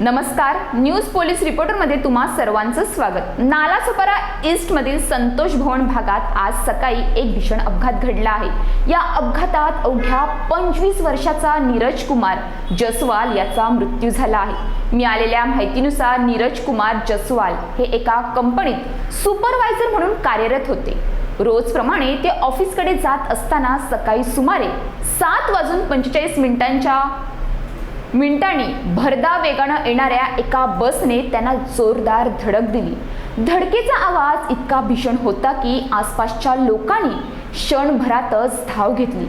नमस्कार news police रिपोर्टरमध्ये तुम्हा सर्वांचं स्वागत. नालासोपारा ईस्टमधील संतोष भवन भागात आज सकाळी एक भीषण अपघात घडला आहे. या अपघातात अवघ्या पंचवीस वर्षाचा नीरज कुमार जसवाल याचा मृत्यू झाला आहे. मिळालेल्या माहितीनुसार नीरज कुमार जसवाल हे एका कंपनीत सुपरवायझर म्हणून कार्यरत होते. रोजप्रमाणे ते ऑफिसकडे जात असताना सकाळी सुमारे सात वाजून पंचेचाळीस मिनिटांच्या मिनिटांनी भरदा वेगानं येणाऱ्या एका बसने त्यांना जोरदार धडक दिली. धडकेचा आवाज इतका भीषण होता की आसपासच्या लोकांनी क्षणभरातच धाव घेतली.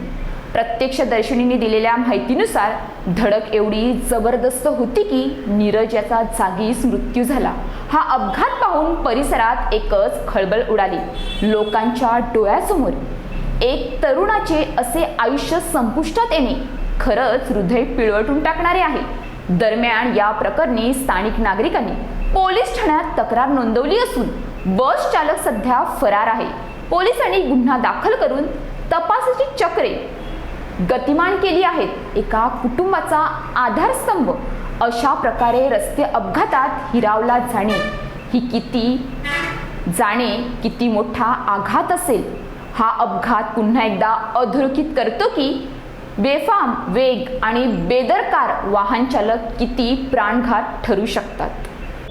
प्रत्यक्षदर्शनीने दिलेल्या माहितीनुसार धडक एवढी जबरदस्त होती की नीरज याचा जागीच मृत्यू झाला. हा अपघात पाहून परिसरात एकच खळबळ उडाली. लोकांच्या डोळ्यासमोर एक तरुणाचे असे आयुष्य संपुष्टात येणे खरंच हृदय पिळवटून टाकणारे आहे. दरम्यान या प्रकरणी स्थानिक नागरिकांनी पोलीस ठाण्यात तक्रार नोंदवली असून बस चालक सध्या फरार आहे. पोलिसांनी गुन्हा दाखल करून तपासाची चक्रे गतिमान केली आहेत. एका कुटुंबाचा आधारस्तंभ अशा प्रकारे रस्ते अपघातात हिरावला जाणे. ही किती जाणे किती मोठा आघात असेल? हा अपघात पुन्हा एकदा अधोरेखित करतो की बेफाम वेग आणि बेदरकार वाहन चालक किती प्राणघात ठरू शकतात?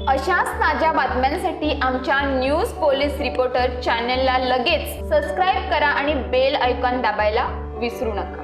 अशाच ताज्या बातम्यांसाठी आमच्या न्यूज पोलीस रिपोर्टर चॅनलला लगेच सबस्क्राईब करा आणि बेल ऐकॉन दाबायला विसरू नका.